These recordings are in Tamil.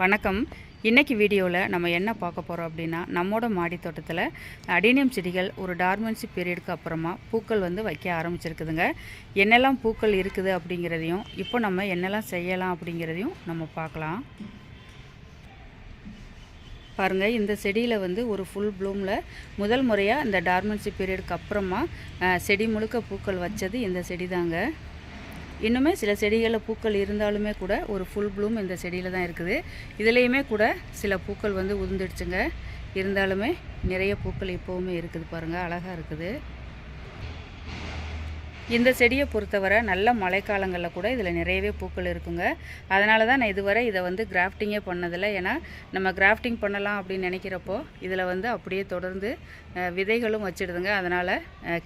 வணக்கம். இன்றைக்கி வீடியோவில் நம்ம என்ன பார்க்க போகிறோம் அப்படின்னா நம்மோட மாடி தோட்டத்தில் அடினியம் செடிகள் ஒரு டார்மன்சி பீரியடுக்கு அப்புறமா பூக்கள் வந்து வைக்க ஆரம்பிச்சிருக்குதுங்க. என்னெல்லாம் பூக்கள் இருக்குது அப்படிங்கிறதையும் இப்போ நம்ம என்னெல்லாம் செய்யலாம் அப்படிங்கிறதையும் நம்ம பார்க்கலாம். பாருங்கள் இந்த செடியில் வந்து ஒரு ஃபுல் ப்ளூமில் முதல் முறையாக இந்த டார்மன்சி பீரியடுக்கு அப்புறமா செடி முழுக்க பூக்கள் வச்சது இந்த செடி தாங்க இன்னுமே சில செடிகளில் பூக்கள் இருந்தாலுமே கூட ஒரு ஃபுல் ப்ளூம் இந்த செடியில் தான் இருக்குது. இதுலேயுமே கூட சில பூக்கள் வந்து உதிர்ந்துடுச்சுங்க. இருந்தாலுமே நிறைய பூக்கள் இப்போவுமே இருக்குது பாருங்கள் அழகாக இருக்குது. இந்த செடியை பொறுத்தவரை நல்ல மழைக்காலங்களில் கூட இதில் நிறையவே பூக்கள் இருக்குங்க. அதனால தான் நான் இதுவரை இதை வந்து கிராஃப்டிங்கே பண்ணதில்லை. ஏன்னா நம்ம கிராஃப்டிங் பண்ணலாம் அப்படின்னு நினைக்கிறப்போ இதில் வந்து அப்படியே தொடர்ந்து விதைகளும் வச்சிடுதுங்க. அதனால்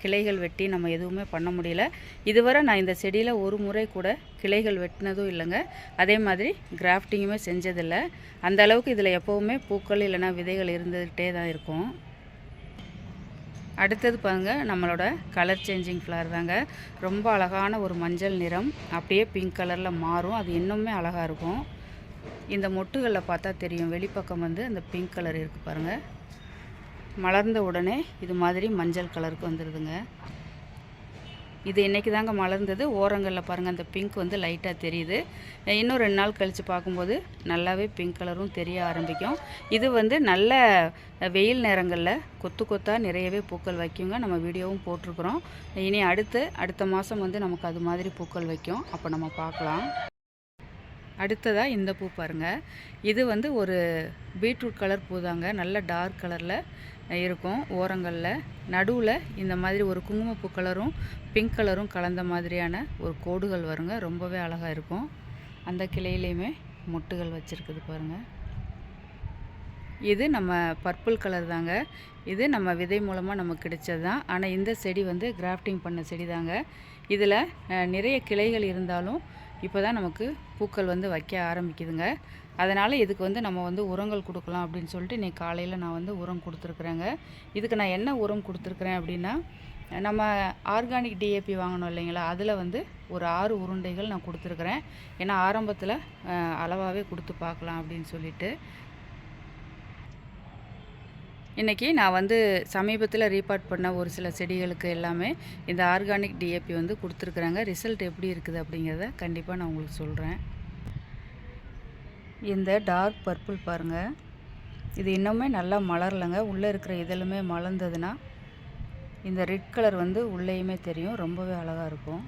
கிளைகள் வெட்டி நம்ம எதுவுமே பண்ண முடியல. இதுவரை நான் இந்த செடியில் ஒரு முறை கூட கிளைகள் வெட்டினதும் இல்லைங்க. அதே மாதிரி கிராஃப்டிங்குமே செஞ்சதில்லை. அந்த அளவுக்கு இதில் எப்போவுமே பூக்கள் இல்லைன்னா விதைகள் இருந்துகிட்டே தான் இருக்கும். அடுத்தது பாருங்க நம்மளோட கலர் சேஞ்சிங் ஃப்ளவர் தாங்க. ரொம்ப அழகான ஒரு மஞ்சள் நிறம். அப்படியே பிங்க் கலரில் மாறும். அது இன்னுமே அழகாக இருக்கும். இந்த மொட்டுகளில் பார்த்தா தெரியும். வெளிப்பக்கம் வந்து அந்த பிங்க் கலர் இருக்குது பாருங்கள் மலர்ந்த உடனே இது மாதிரி மஞ்சள் கலருக்கு வந்துடுதுங்க இது இன்றைக்கி தாங்க மலர்ந்தது. ஓரங்களில் பாருங்கள் அந்த பிங்க் வந்து லைட்டாக தெரியுது. இன்னும் ரெண்டு நாள் கழித்து பார்க்கும்போது நல்லாவே பிங்க் கலரும் தெரிய ஆரம்பிக்கும். இது வந்து நல்ல வெயில் நேரங்களில் கொத்து கொத்தாக நிறையவே பூக்கள் வைக்குங்க. நம்ம வீடியோவும் போட்டிருக்கிறோம். இனி அடுத்து அடுத்த மாதம் வந்து நமக்கு அது மாதிரி பூக்கள் வைக்கும். அப்போ நம்ம பார்க்கலாம். அடுத்ததாக இந்த பூ பாருங்கள் இது வந்து ஒரு பீட்ரூட் கலர் பூ தாங்க. நல்ல டார்க் கலரில் இருக்கும். ஓரங்களில் நடுவில் இந்த மாதிரி ஒரு குங்குமப்பூ கலரும் பிங்க் கலரும் கலந்த மாதிரியான ஒரு கோடுகள் வருங்க. ரொம்பவே அழகாக இருக்கும். அந்த கிளையிலையுமே மொட்டுகள் வச்சுருக்குது பாருங்கள் இது நம்ம பர்பிள் கலர் தாங்க. இது நம்ம விதை மூலமாக நமக்கு கிடைச்சது தான் ஆனால் இந்த செடி வந்து கிராஃப்டிங் பண்ண செடி தாங்க இதில் நிறைய கிளைகள் இருந்தாலும் இப்போ தான் நமக்கு பூக்கள் வந்து வைக்க ஆரம்பிக்குதுங்க. அதனால் இதுக்கு வந்து நம்ம வந்து உரங்கள் கொடுக்கலாம் அப்படின்னு சொல்லிட்டு இன்னைக்கு காலையில் நான் வந்து உரம் கொடுத்துருக்குறேங்க. இதுக்கு நான் என்ன உரம் கொடுத்துருக்குறேன் அப்படின்னா நம்ம ஆர்கானிக் டிஏபி வாங்கணும் இல்லைங்களா? அதில் வந்து ஒரு ஆறு உருண்டைகள் நான் கொடுத்துருக்குறேன். ஏன்னா ஆரம்பத்தில் அளவாகவே கொடுத்து பார்க்கலாம் அப்படின்னு சொல்லிட்டு. இன்றைக்கி நான் வந்து சமீபத்தில் ரீபார்ட் பண்ண ஒரு சில செடிகளுக்கு எல்லாமே இந்த ஆர்கானிக் டிஏபி வந்து கொடுத்துருக்குறாங்க. ரிசல்ட் எப்படி இருக்குது அப்படிங்கிறத கண்டிப்பாக நான் உங்களுக்கு சொல்கிறேன் இந்த டார்க் பர்பிள் பாருங்கள் இது இன்னுமே நல்லா மலரலைங்க. உள்ளே இருக்கிற இதழுமே மலர்ந்ததுன்னா இந்த ரெட் கலர் வந்து உள்ளேயுமே தெரியும். ரொம்பவே அழகாக இருக்கும்.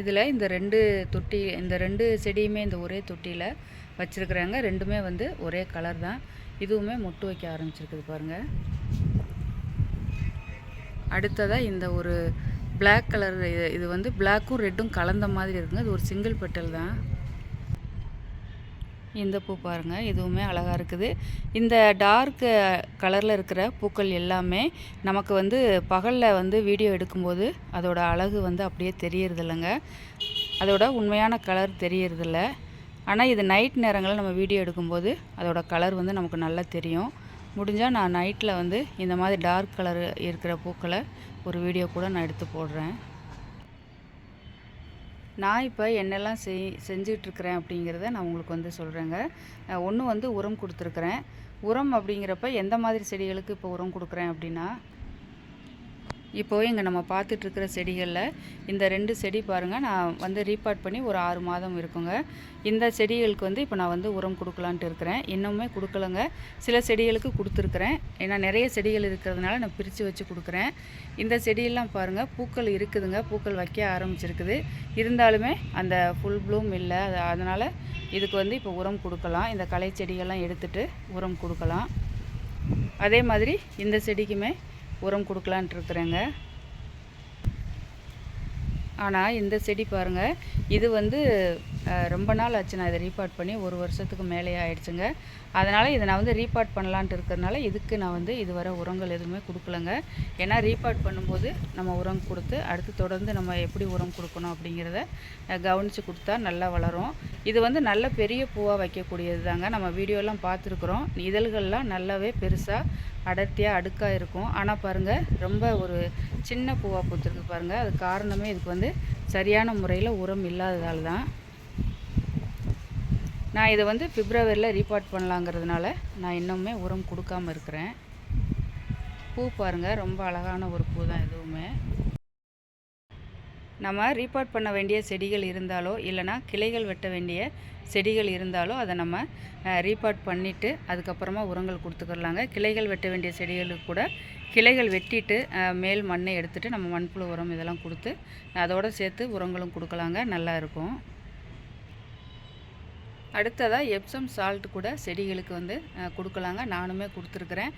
இதில் இந்த ரெண்டு தொட்டி இந்த ரெண்டு செடியுமே இந்த ஒரே தொட்டியில் வச்சுருக்குறாங்க. ரெண்டுமே வந்து ஒரே கலர் தான். இதுவுமே மொட்டு வைக்க ஆரம்பிச்சிருக்குது பாருங்கள் அடுத்ததாக இந்த ஒரு பிளாக் கலர் இது இது வந்து பிளாக்கும் ரெட்டும் கலந்த மாதிரி இருக்குங்க. இது ஒரு சிங்கிள் பெட்டல் தான். இந்த பூ பாருங்கள் இதுவுமே அழகாக இருக்குது. இந்த டார்க் கலரில் இருக்கிற பூக்கள் எல்லாமே நமக்கு வந்து பகலில் வந்து வீடியோ எடுக்கும்போது அதோட அழகு வந்து அப்படியே தெரியறதில்லைங்க. அதோட உண்மையான கலர் தெரியறதில்ல. ஆனால் இது நைட் நேரங்களில் நம்ம வீடியோ எடுக்கும்போது அதோட கலர் வந்து நமக்கு நல்லா தெரியும். முடிஞ்சால் நான் நைட்டில் வந்து இந்த மாதிரி டார்க் கலர் இருக்கிற பூக்களை ஒரு வீடியோ கூட நான் எடுத்து போடுறேன். நான் இப்போ என்னெல்லாம் செய் செஞ்சிட்ருக்கிறேன் அப்படிங்கிறத நான் உங்களுக்கு வந்து சொல்கிறேங்க ஒன்று வந்து உரம் கொடுத்துருக்குறேன். உரம் அப்படிங்கிறப்ப எந்த மாதிரி செடிகளுக்கு இப்போ உரம் கொடுக்குறேன் அப்படின்னா இப்போது இங்கே நம்ம பார்த்துட்ருக்கிற செடிகளில் இந்த ரெண்டு செடி பாருங்கள் நான் வந்து ரீபார்ட் பண்ணி ஒரு ஆறு மாதம் இருக்குங்க. இந்த செடிகளுக்கு வந்து இப்போ நான் வந்து உரம் கொடுக்கலான்ட்டு இருக்கிறேன். இன்னுமே கொடுக்கலங்க. சில செடிகளுக்கு கொடுத்துருக்குறேன். ஏன்னா நிறைய செடிகள் இருக்கிறதுனால நான் பிரித்து வச்சு கொடுக்குறேன். இந்த செடியெல்லாம் பாருங்கள் பூக்கள் இருக்குதுங்க. பூக்கள் வைக்க ஆரம்பிச்சிருக்குது. இருந்தாலுமே அந்த ஃபுல் ப்ளூம் இல்லை. அது அதனால் இதுக்கு வந்து இப்போ உரம் கொடுக்கலாம். இந்த களை செடிகள்லாம் எடுத்துகிட்டு உரம் கொடுக்கலாம். அதே மாதிரி இந்த செடிக்குமே உரம் கொடுக்கலான்ட்டு இருக்கிறேங்க. ஆனால் இந்த செடி பாருங்கள் இது வந்து ரொம்ப நாள் ஆச்சு நான் இதை ரீபார்ட் பண்ணி ஒரு வருஷத்துக்கு மேலே ஆயிடுச்சுங்க. அதனால் இதை நான் வந்து ரீபார்ட் பண்ணலான்ட்டு இருக்கிறனால இதுக்கு நான் வந்து இதுவரை உரங்கள் எதுவுமே கொடுக்கலங்க. ஏன்னா ரீபார்ட் பண்ணும்போது நம்ம உரம் கொடுத்து அடுத்து தொடர்ந்து நம்ம எப்படி உரம் கொடுக்கணும் அப்படிங்கிறத கவனித்து கொடுத்தா நல்லா வளரும். இது வந்து நல்ல பெரிய பூவாக வைக்கக்கூடியது தாங்க நம்ம வீடியோலாம் பார்த்துருக்குறோம். இதழ்கள்லாம் நல்லாவே பெருசாக அடர்த்தியாக அடுக்காக இருக்கும். ஆனால் பாருங்கள் ரொம்ப ஒரு சின்ன பூவாக பூத்துருக்கு பாருங்கள் அது காரணமே இதுக்கு வந்து சரியான முறையில் உரம் இல்லாததால் தான். நான் இதை வந்து பிப்ரவரியில் ரீபார்ட் பண்ணலாங்கிறதுனால நான் இன்னுமே உரம் கொடுக்காம இருக்கிறேன். பூ பாருங்கள் ரொம்ப அழகான ஒரு பூ தான் எதுவுமே. நம்ம ரீபார்ட் பண்ண வேண்டிய செடிகள் இருந்தாலோ இல்லைனா கிளைகள் வெட்ட வேண்டிய செடிகள் இருந்தாலோ அதை நம்ம ரீபார்ட் பண்ணிவிட்டு அதுக்கப்புறமா உரங்கள் கொடுத்துக்கிறலாங்க கிளைகள் வெட்ட வேண்டிய செடிகளுக்கு கூட கிளைகள் வெட்டிட்டு மேல் மண்ணை எடுத்துகிட்டு நம்ம மண்புழு உரம் இதெல்லாம் கொடுத்து அதோடு சேர்த்து உரங்களும் கொடுக்கலாங்க. நல்லா இருக்கும். அடுத்ததாக எப்சம் சால்ட் கூட செடிகளுக்கு வந்து கொடுக்கலாங்க. நானுமே கொடுத்துருக்குறேன்.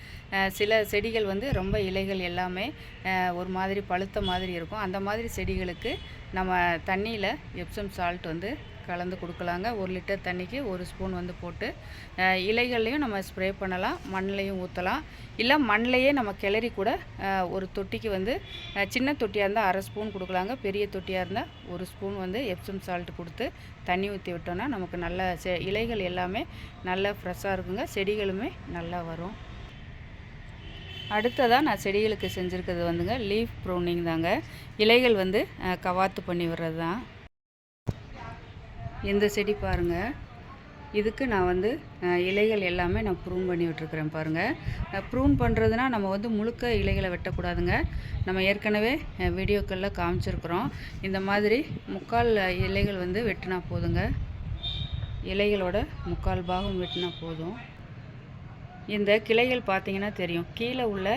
சில செடிகள் வந்து ரொம்ப இலைகள் எல்லாமே ஒரு மாதிரி பழுத்த மாதிரி இருக்கும். அந்த மாதிரி செடிகளுக்கு நம்ம தண்ணியில் எப்சம் சால்ட் வந்து கலந்து கொடுக்கலாங்க. ஒரு லிட்டர் தண்ணிக்கு ஒரு ஸ்பூன் வந்து போட்டு இலைகள்லையும் நம்ம ஸ்ப்ரே பண்ணலாம் மண்ணிலையும் ஊற்றலாம் இல்லை மண்ணிலையே நம்ம கிளறி கூட ஒரு தொட்டிக்கு வந்து சின்ன தொட்டியாக இருந்தால் அரை ஸ்பூன் கொடுக்கலாங்க. பெரிய தொட்டியாக இருந்தால் ஒரு ஸ்பூன் வந்து எப்சம் சால்ட் கொடுத்து தண்ணி ஊற்றி விட்டோன்னா நமக்கு நல்ல செ இலைகள் எல்லாமே நல்லா ஃப்ரெஷ்ஷாக இருக்குங்க. செடிகளுமே நல்லா வரும். அடுத்ததாக நான் செடிகளுக்கு செஞ்சுருக்கிறது வந்துங்க லீஃப் ப்ரௌனிங் தாங்க. இலைகள் வந்து கவாத்து பண்ணி விடுறது தான் இந்த செடி பாருங்கள் இதுக்கு நான் வந்து இலைகள் எல்லாமே நான் ப்ரூன் பண்ணி விட்டுருக்குறேன் பாருங்கள் ப்ரூன் பண்ணுறதுனா நம்ம வந்து முழுக்க இலைகளை வெட்டக்கூடாதுங்க. நம்ம ஏற்கனவே வீடியோக்களில் காமிச்சிருக்கிறோம். இந்த மாதிரி முக்கால் இலைகள் வந்து வெட்டினா போதுங்க. இலைகளோட முக்கால் பாகம் வெட்டினா போதும். இந்த கிளைகள் பார்த்தீங்கன்னா தெரியும். கீழே உள்ள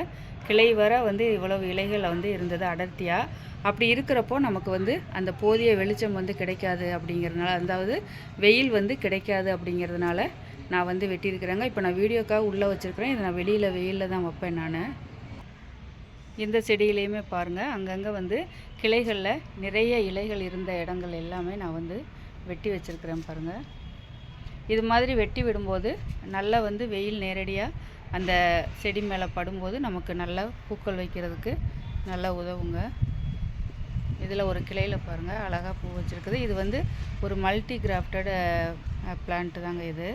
கிளை வர வந்து இவ்வளவு இலைகள் வந்து இருந்தது அடர்த்தியாக அப்படி இருக்கிறப்போ நமக்கு வந்து அந்த போதிய வெளிச்சம் வந்து கிடைக்காது அப்படிங்கிறதுனால அதாவது வெயில் வந்து கிடைக்காது அப்படிங்கிறதுனால நான் வந்து வெட்டியிருக்கிறேங்க. இப்போ நான் வீடியோக்காக உள்ளே வச்சுருக்கிறேன். இதை நான் வெளியில் வெயிலில் தான் வைப்பேன் நான். இந்த செடியிலையுமே பாருங்கள் அங்கங்கே வந்து கிளைகளில் நிறைய இலைகள் இருந்த இடங்கள் எல்லாமே நான் வந்து வெட்டி வச்சுருக்கிறேன் பாருங்கள் இது மாதிரி வெட்டி விடும்போது நல்லா வந்து வெயில் நேரடியாக அந்த செடி மேலே படும்போது நமக்கு நல்லா பூக்கள் வைக்கிறதுக்கு நல்லா உதவுங்க. இதில் ஒரு கிளையில் பாருங்கள் அழகாக பூ வச்சுருக்குது. இது வந்து ஒரு மல்டி கிராஃப்டட் பிளான்ட்டு தாங்க இது.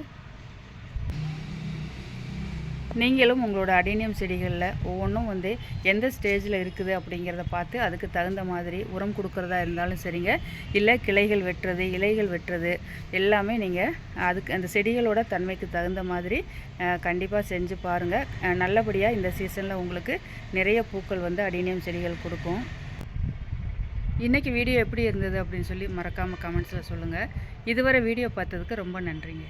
நீங்களும் உங்களோட அடேனியம் செடிகளில் ஒவ்வொன்றும் வந்து எந்த ஸ்டேஜில் இருக்குது அப்படிங்கிறத பார்த்து அதுக்கு தகுந்த மாதிரி உரம் கொடுக்குறதா இருந்தாலும் சரிங்க. இல்லை கிளைகள் வெட்டுறது இலைகள் வெட்டுறது எல்லாமே நீங்கள் அதுக்கு அந்த செடிகளோட தன்மைக்கு தகுந்த மாதிரி கண்டிப்பாக செஞ்சு பாருங்கள் நல்லபடியாக இந்த சீசனில் உங்களுக்கு நிறைய பூக்கள் வந்து அடேனியம் செடிகள் கொடுக்கும். இன்றைக்கி வீடியோ எப்படி இருந்தது அப்படின்னு சொல்லி மறக்காமல் கமெண்ட்ஸில் சொல்லுங்கள் இதுவரை வீடியோ பார்த்ததுக்கு ரொம்ப நன்றிங்க.